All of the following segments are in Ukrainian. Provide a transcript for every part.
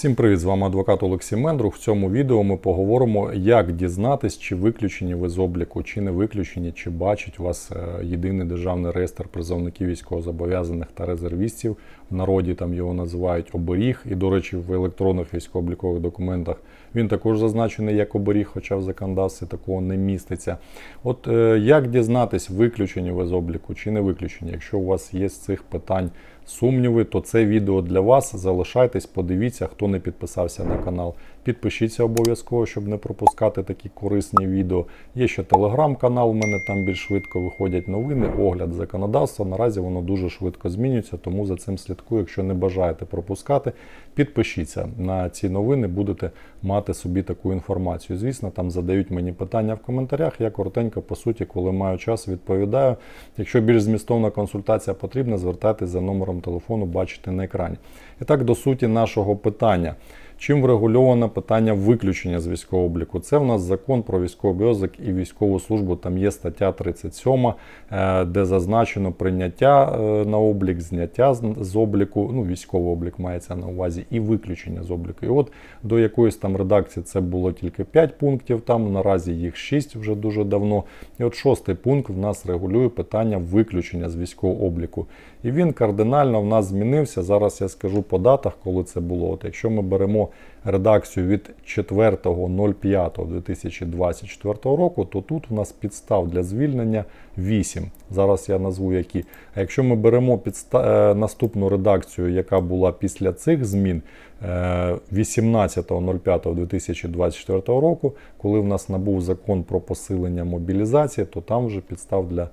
Всім привіт! З вами адвокат Олексій Мендрух. В цьому відео ми поговоримо, як дізнатись, чи виключені ви з обліку, чи не виключені, чи бачить вас е, єдиний державний реєстр призовників військовозобов'язаних та резервістів. В народі там його називають оберіг. І, до речі, в електронних військово-облікових документах він також зазначений як оберіг, хоча в законодавстві такого не міститься. От е, як дізнатись, виключені ви з обліку чи не виключені? Якщо у вас є з цих питань сумніви, то це відео для вас. Залишайтесь, подивіться, хто не підписався на канал. Підпишіться обов'язково, щоб не пропускати такі корисні відео. Є ще телеграм-канал, у мене там більш швидко виходять новини, огляд законодавства. Наразі воно дуже швидко змінюється, тому за цим слідкую. Якщо не бажаєте пропускати, підпишіться на ці новини, будете мати собі таку інформацію. Звісно, там задають мені питання в коментарях. Я коротенько, по суті, коли маю час, відповідаю. Якщо більш змістовна консультація потрібна, звертайтесь за номером телефону, бачите на екрані. І так, до суті нашого питання. Чим врегульоване питання виключення з військового обліку? Це в нас закон про військовий обов'язок і військову службу. Там є стаття 37, е, де зазначено прийняття е, на облік, зняття з обліку, ну військовий облік мається на увазі, і виключення з обліку. І от до якоїсь там редакції це було тільки 5 пунктів. Там наразі їх 6 вже дуже давно. І от шостий пункт в нас регулює питання виключення з військового обліку. І він кардинально в нас змінився. Зараз я скажу по датах, коли це було. От якщо ми беремо редакцію від 4.05.2024 року, то тут у нас підстав для звільнення 8. Зараз я назву які. А якщо ми беремо підста... е, наступну редакцію, яка була після цих змін 18.05.2024 року, коли в нас набув закон про посилення мобілізації, то там вже підстав для е,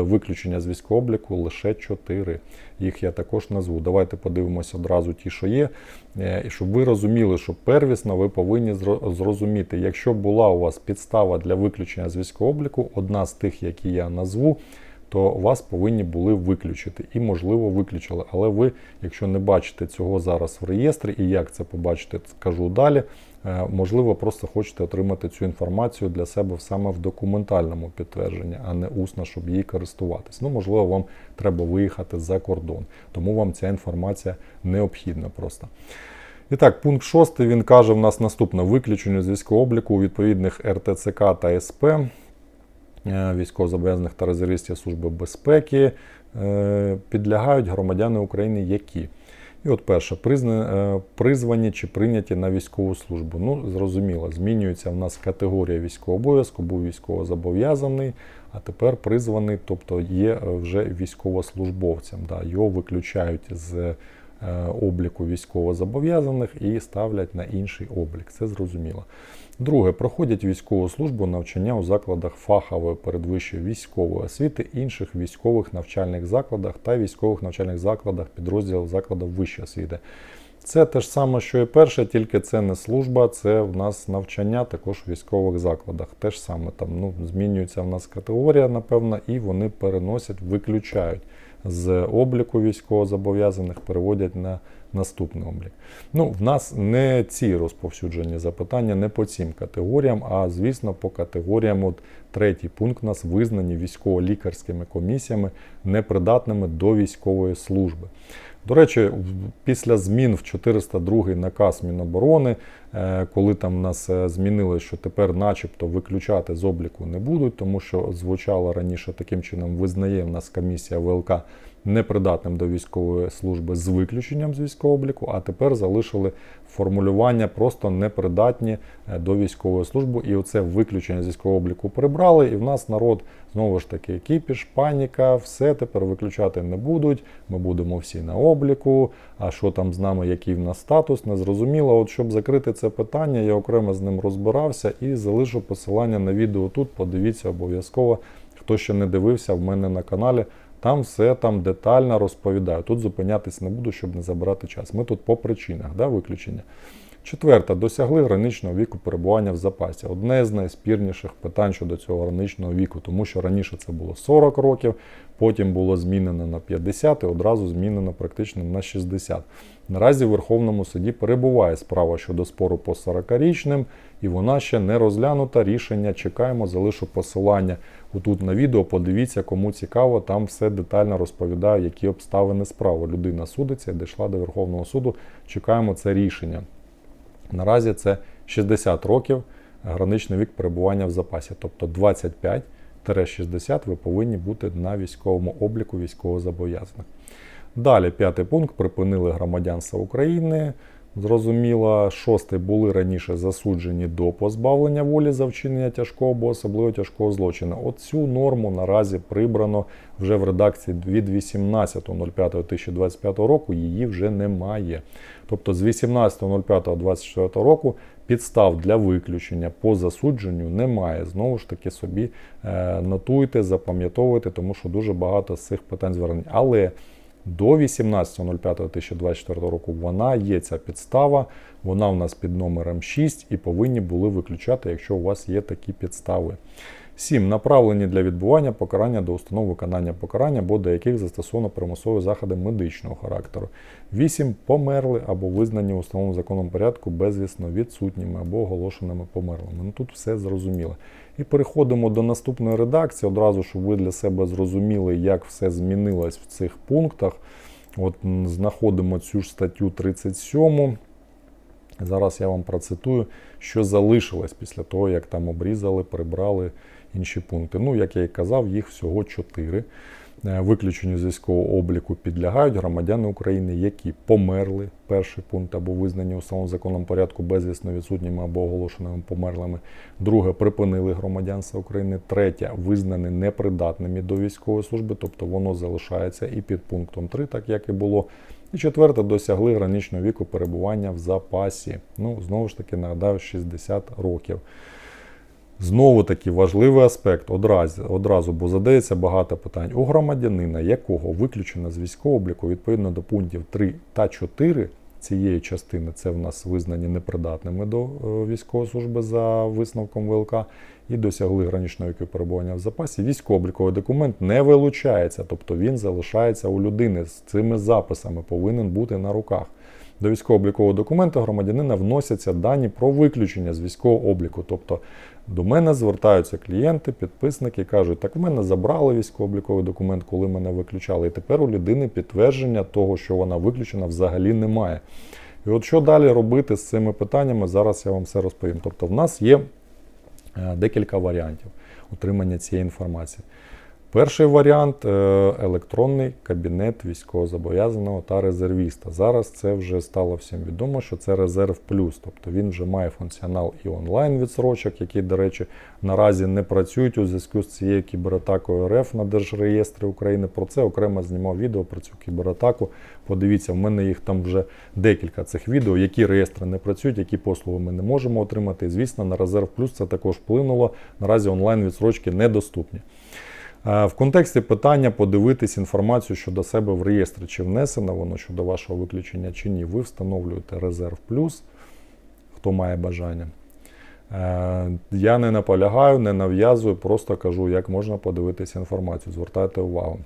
виключення з військового обліку лише 4. Їх я також назву. Давайте подивимося одразу ті, що є. Е, І щоб ви розуміли, що первісно ви повинні зрозуміти, якщо була у вас підстава для виключення з військового обліку, одна з тих, які я назву, то вас повинні були виключити і, можливо, виключили. Але ви, якщо не бачите цього зараз в реєстрі, і як це побачите, скажу далі. е, Можливо, просто хочете отримати цю інформацію для себе саме в документальному підтвердженні, а не усно, щоб її користуватись. Ну, можливо, вам треба виїхати за кордон, тому вам ця інформація необхідна просто. І так, пункт 6 він каже: в нас наступне виключення з військового обліку у відповідних РТЦК та СП військовозобов'язаних та резервістів Служби безпеки е, підлягають громадяни України, які. І от перше, е, призвані чи прийняті на військову службу. Ну, зрозуміло, змінюється в нас категорія військового обов'язку, був військовозобов'язаний, а тепер призваний, тобто є е, вже військовослужбовцем. Да, його виключають з е, обліку військовозобов'язаних і ставлять на інший облік. Це зрозуміло. Друге, проходять військову службу навчання у закладах фахової передвищої військової освіти, інших військових навчальних закладах та військових навчальних закладах підрозділів закладів вищої освіти. Це те ж саме, що і перше, тільки це не служба, це в нас навчання також в військових закладах. Те ж саме там ну, змінюється в нас категорія, напевно, і вони переносять, виключають з обліку військовозобов'язаних, переводять на наступний облік. Ну, в нас не ці розповсюджені запитання, не по цим категоріям, а звісно, по категоріям. От третій пункт у нас визнані військово-лікарськими комісіями непридатними до військової служби. До речі, після змін в 402 наказ Міноборони, е, коли там нас е, змінили, що тепер, начебто, виключати з обліку не будуть, тому що звучало раніше таким чином, визнає в нас комісія ВЛК непридатним до військової служби з виключенням з військового обліку, а тепер залишили формулювання просто непридатні е, до військової служби. І оце виключення з військового обліку прибрали. І в нас народ знову ж таки кіпіш, паніка, все тепер виключати не будуть. Ми будемо всі на обліку. А що там з нами, який в нас статус, не зрозуміло. От щоб закрити це питання, я окремо з ним розбирався і залишу посилання на відео тут. Подивіться обов'язково. Хто ще не дивився в мене на каналі, там все там детально розповідаю. Тут зупинятись не буду, щоб не забирати час. Ми тут по причинах да, виключення. Четверте, досягли граничного віку перебування в запасі. Одне з найспірніших питань щодо цього граничного віку, тому що раніше це було 40 років, потім було змінено на 50 і одразу змінено практично на 60. Наразі в Верховному суді перебуває справа щодо спору по 40-річним, і вона ще не розглянута. Рішення чекаємо, залишу посилання отут на відео. Подивіться, кому цікаво, там все детально розповідаю, які обставини справи. Людина судиться і дійшла до Верховного суду. Чекаємо це рішення. Наразі це 60 років граничний вік перебування в запасі, тобто 25-60 ви повинні бути на військовому обліку військовозобов'язаних. Далі, п'ятий пункт припинили громадянство України. Зрозуміло, шостий були раніше засуджені до позбавлення волі за вчинення тяжкого або особливо тяжкого злочину. От цю норму наразі прибрано вже в редакції від 18.05.2025 року. Її вже немає. Тобто з 18.05.2024 року підстав для виключення по засудженню немає. Знову ж таки, собі е, нотуйте, запам'ятовуйте, тому що дуже багато з цих питань звернень. Але до 18.05.2024 року вона є ця підстава, вона у нас під номером 6 і повинні були виключати, якщо у вас є такі підстави. 7. Направлені для відбування покарання до установ виконання покарання, або до яких застосовано примусові заходи медичного характеру. 8. Померли або визнані в установленому законом порядку безвісно відсутніми або оголошеними померлими. Ну тут все зрозуміло. І переходимо до наступної редакції, одразу, щоб ви для себе зрозуміли, як все змінилось в цих пунктах. От знаходимо цю ж статтю 37. Зараз я вам процитую, що залишилось після того, як там обрізали, прибрали інші пункти. Ну, як я і казав, їх всього 4. Виключенню з військового обліку підлягають громадяни України, які померли, перший пункт, або визнані установленим законом порядку безвісно відсутніми або оголошеними померлими. Друге, припинили громадянство України. Третє, визнані непридатними до військової служби, тобто воно залишається і під пунктом 3, так як і було. І четверте, досягли граничного віку перебування в запасі. Ну, знову ж таки, нагадаю, 60 років. Знову таки важливий аспект одразу, одразу, бо задається багато питань. У громадянина, якого виключено з військового обліку відповідно до пунктів 3 та 4 цієї частини, це в нас визнані непридатними до е, військової служби за висновком ВЛК, і досягли граничного віку перебування в запасі. Військово-обліковий документ не вилучається, тобто він залишається у людини з цими записами, повинен бути на руках. До військово-облікового документу громадянина вносяться дані про виключення з військового обліку. Тобто до мене звертаються клієнти, підписники кажуть, так в мене забрали військово-обліковий документ, коли мене виключали. І тепер у людини підтвердження того, що вона виключена, взагалі немає. І от що далі робити з цими питаннями, зараз я вам все розповім. Тобто, в нас є декілька варіантів отримання цієї інформації. Перший варіант е, електронний кабінет військовозобов'язаного та резервіста. Зараз це вже стало всім відомо, що це резерв плюс, тобто він вже має функціонал і онлайн відсрочок, які, до речі, наразі не працюють у зв'язку з цією кібератакою РФ на Держреєстри України. Про це окремо знімав відео про цю кібератаку. Подивіться, в мене їх там вже декілька цих відео, які реєстри не працюють, які послуги ми не можемо отримати. Звісно, на резерв плюс це також вплинуло. Наразі онлайн відсрочки недоступні. Е, В контексті питання подивитись інформацію щодо себе в реєстрі, чи внесено воно щодо вашого виключення, чи ні. Ви встановлюєте резерв плюс, хто має бажання. Е, Я не наполягаю, не нав'язую, просто кажу, як можна подивитися інформацію. Звертайте увагу.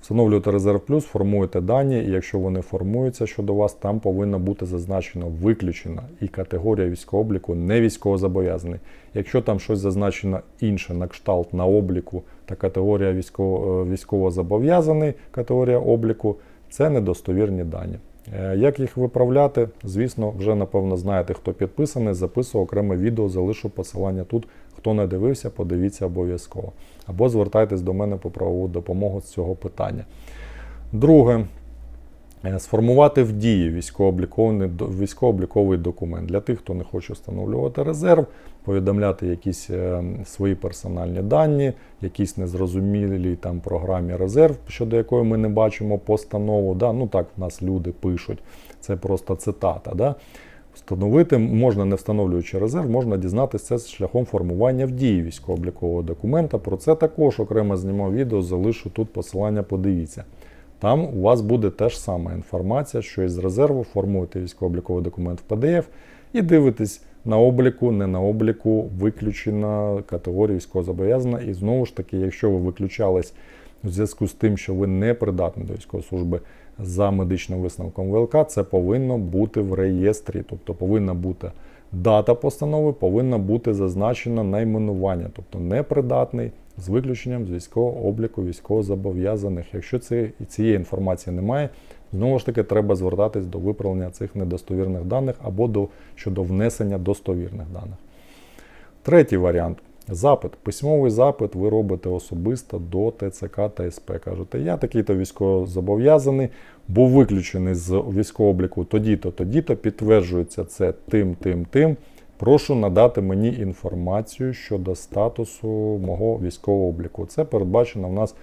Встановлюєте резерв плюс, формуєте дані, і якщо вони формуються щодо вас, там повинно бути зазначено виключена і категорія військового обліку не військовозобов'язаний. Якщо там щось зазначено інше на кшталт на обліку та категорія військово, е, військовозобов'язаний, категорія обліку, це недостовірні дані. Е, Як їх виправляти? Звісно, вже напевно знаєте, хто підписаний. Записував окреме відео, залишу посилання тут. Хто не дивився, подивіться обов'язково. Або звертайтесь до мене по правову допомогу з цього питання. Друге, сформувати в дії військово-обліковий, військово-обліковий документ. Для тих, хто не хоче встановлювати резерв, повідомляти якісь е, свої персональні дані, якісь незрозумілі там програмі резерв, щодо якої ми не бачимо постанову. Да? Ну так в нас люди пишуть. Це просто цитата. Да? Встановити можна, не встановлюючи резерв, можна дізнатися це шляхом формування в дії військово-облікового документа. Про це також окремо знімав відео, залишу тут посилання, подивіться. Там у вас буде теж сама інформація, що із резерву. Формуєте військово-обліковий документ в PDF і дивитесь на обліку, не на обліку, виключена категорія військовозобов'язана. І знову ж таки, якщо ви виключались у зв'язку з тим, що ви не придатні до військової служби за медичним висновком ВЛК, це повинно бути в реєстрі, тобто повинна бути дата постанови, повинна бути зазначено найменування, тобто непридатний з виключенням з військового обліку військовозобов'язаних. Якщо це, цієї інформації немає, знову ж таки треба звертатись до виправлення цих недостовірних даних або до, щодо внесення достовірних даних. Третій варіант. Запит. Письмовий запит ви робите особисто до ТЦК та СП. Кажете, я такий-то військовозобов'язаний, був виключений з військового обліку тоді-то, тоді-то, підтверджується це тим, тим, тим. Прошу надати мені інформацію щодо статусу мого військового обліку. Це передбачено в нас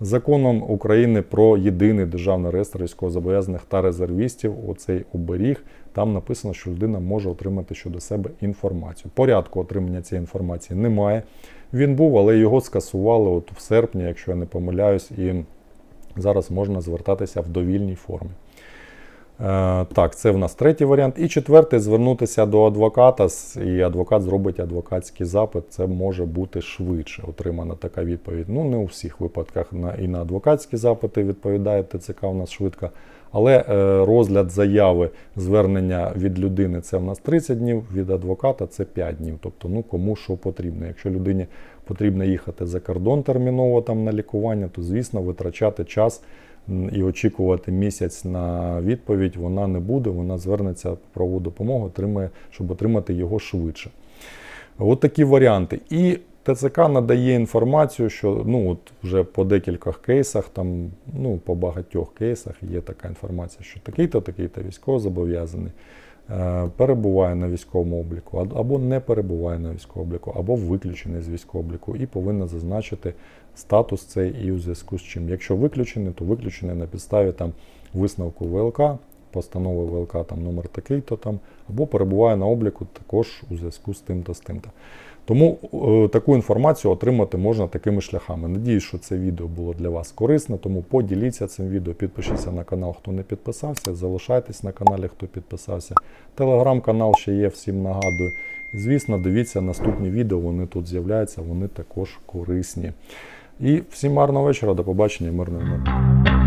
законом України про єдиний державний реєстр військовозобов'язаних та резервістів. Оцей оберіг. Там написано, що людина може отримати щодо себе інформацію. Порядку отримання цієї інформації немає. Він був, але його скасували от в серпні, якщо я не помиляюсь, і зараз можна звертатися в довільній формі. Е, Так, це в нас третій варіант. І четвертий звернутися до адвоката, і адвокат зробить адвокатський запит. Це може бути швидше отримана така відповідь. Ну, не у всіх випадках на, і на адвокатські запити відповідає ТЦК у нас швидко. Але е, розгляд заяви звернення від людини це в нас 30 днів, від адвоката це 5 днів. Тобто, ну кому що потрібно. Якщо людині потрібно їхати за кордон терміново там на лікування, то звісно витрачати час і очікувати місяць на відповідь вона не буде. Вона звернеться по правову допомогу, отримає, щоб отримати його швидше. От такі варіанти. І ТЦК надає інформацію, що ну от вже по декількох кейсах, там ну по багатьох кейсах є така інформація, що такий-то, такий-то військовозобов'язаний е, перебуває на військовому обліку, або не перебуває на військовому обліку, або виключений з військового обліку, і повинна зазначити статус цей і у зв'язку з чим. Якщо виключений, то виключений на підставі там висновку ВЛК, постанови ВЛК там номер такий-то там, або перебуває на обліку також у зв'язку з тим-то з тим-то. Тому е, таку інформацію отримати можна такими шляхами. Надіюсь, що це відео було для вас корисне, тому поділіться цим відео, підпишіться на канал, хто не підписався, залишайтесь на каналі, хто підписався. Телеграм-канал ще є, всім нагадую. Звісно, дивіться наступні відео, вони тут з'являються, вони також корисні. І всім гарного вечора, до побачення, мирної ночі.